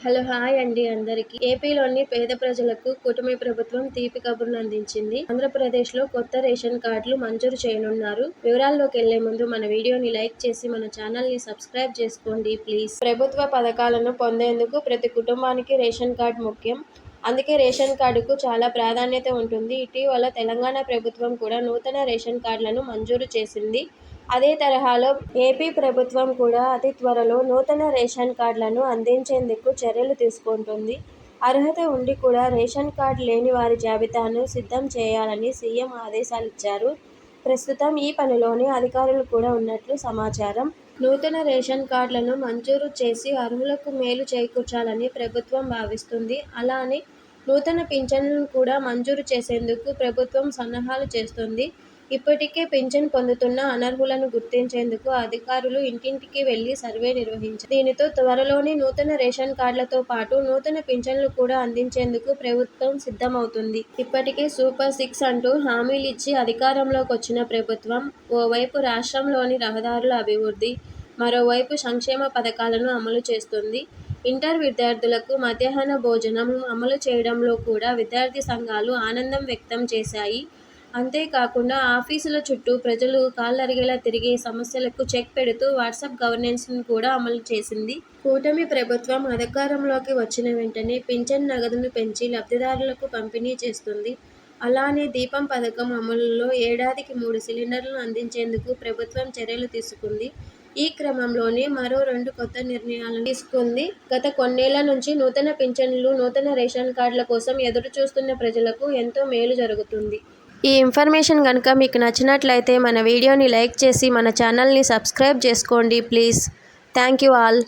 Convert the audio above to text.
Hello hi అండి అందరికీ. ఏపీలోని పేద ప్రజలకు కూటమి ప్రభుత్వం తీపి కబుర్ను అందించింది. ఆంధ్రప్రదేశ్లో కొత్త రేషన్ కార్డులు మంజూరు చేయనున్నారు. వివరాల్లోకి వెళ్ళే ముందు మన వీడియోని లైక్ చేసి మన ఛానల్ని సబ్స్క్రైబ్ చేసుకోండి ప్లీజ్. ప్రభుత్వ పథకాలను పొందేందుకు ప్రతి కుటుంబానికి రేషన్ కార్డు ముఖ్యం. అందుకే రేషన్ కార్డుకు చాలా ప్రాధాన్యత ఉంటుంది. ఇటీవల తెలంగాణ ప్రభుత్వం కూడా నూతన రేషన్ కార్డులను మంజూరు చేసింది. అదే తరహాలో ఏపీ ప్రభుత్వం కూడా అతి త్వరలో నూతన రేషన్ కార్డులను అందించేందుకు చర్యలు తీసుకుంటుంది. అర్హత ఉండి కూడా రేషన్ కార్డు లేని వారి జాబితాను సిద్ధం చేయాలని సీఎం ఆదేశాలిచ్చారు ప్రస్తుతం ఈ పనిలోనే అధికారులు కూడా ఉన్నట్లు సమాచారం. నూతన రేషన్ కార్డులను మంజూరు చేసి అర్హులకు మేలు చేకూర్చాలని ప్రభుత్వం భావిస్తుంది. అలానే నూతన పింఛన్లను కూడా మంజూరు చేసేందుకు ప్రభుత్వం సన్నాహాలు చేస్తుంది. ఇప్పటికే పింఛన్ పొందుతున్న అనర్హులను గుర్తించేందుకు అధికారులు ఇంటింటికి వెళ్ళి సర్వే నిర్వహించారు. దీనితో త్వరలోనే నూతన రేషన్ కార్డులతో పాటు నూతన పింఛన్లు కూడా అందించేందుకు ప్రభుత్వం సిద్ధమవుతుంది. ఇప్పటికే సూపర్ సిక్స్ అంటూ హామీలిచ్చి అధికారంలోకి వచ్చిన ప్రభుత్వం ఓవైపు రాష్ట్రంలోని రహదారుల అభివృద్ధి మరోవైపు సంక్షేమ పథకాలను అమలు చేస్తుంది. ఇంటర్ విద్యార్థులకు మధ్యాహ్న భోజనం అమలు చేయడంలో కూడా విద్యార్థి సంఘాలు ఆనందం వ్యక్తం చేశాయి. అంతేకాకుండా ఆఫీసుల చుట్టూ ప్రజలు కాళ్ళరిగేలా తిరిగే సమస్యలకు చెక్ పెడుతూ వాట్సాప్ గవర్నెన్స్ను కూడా అమలు చేసింది. కూటమి ప్రభుత్వం అధికారంలోకి వచ్చిన వెంటనే పింఛన్ నగదును పెంచి లబ్ధిదారులకు పంపిణీ చేస్తుంది. అలానే దీపం పథకం అమలులో ఏడాదికి మూడు సిలిండర్లను అందించేందుకు ప్రభుత్వం చర్యలు తీసుకుంది. ఈ క్రమంలోనే మరో రెండు కొత్త నిర్ణయాలను తీసుకుంది. గత కొన్నేళ్ళ నుంచి నూతన పింఛన్లు నూతన రేషన్ కార్డుల కోసం ఎదురు చూస్తున్న ప్రజలకు ఎంతో మేలు జరుగుతుంది. ఈ ఇన్ఫర్మేషన్ కనుక మీకు నచ్చినట్లయితే మన వీడియోని లైక్ చేసి మన ఛానల్ని సబ్స్క్రైబ్ చేసుకోండి ప్లీజ్. Thank you all.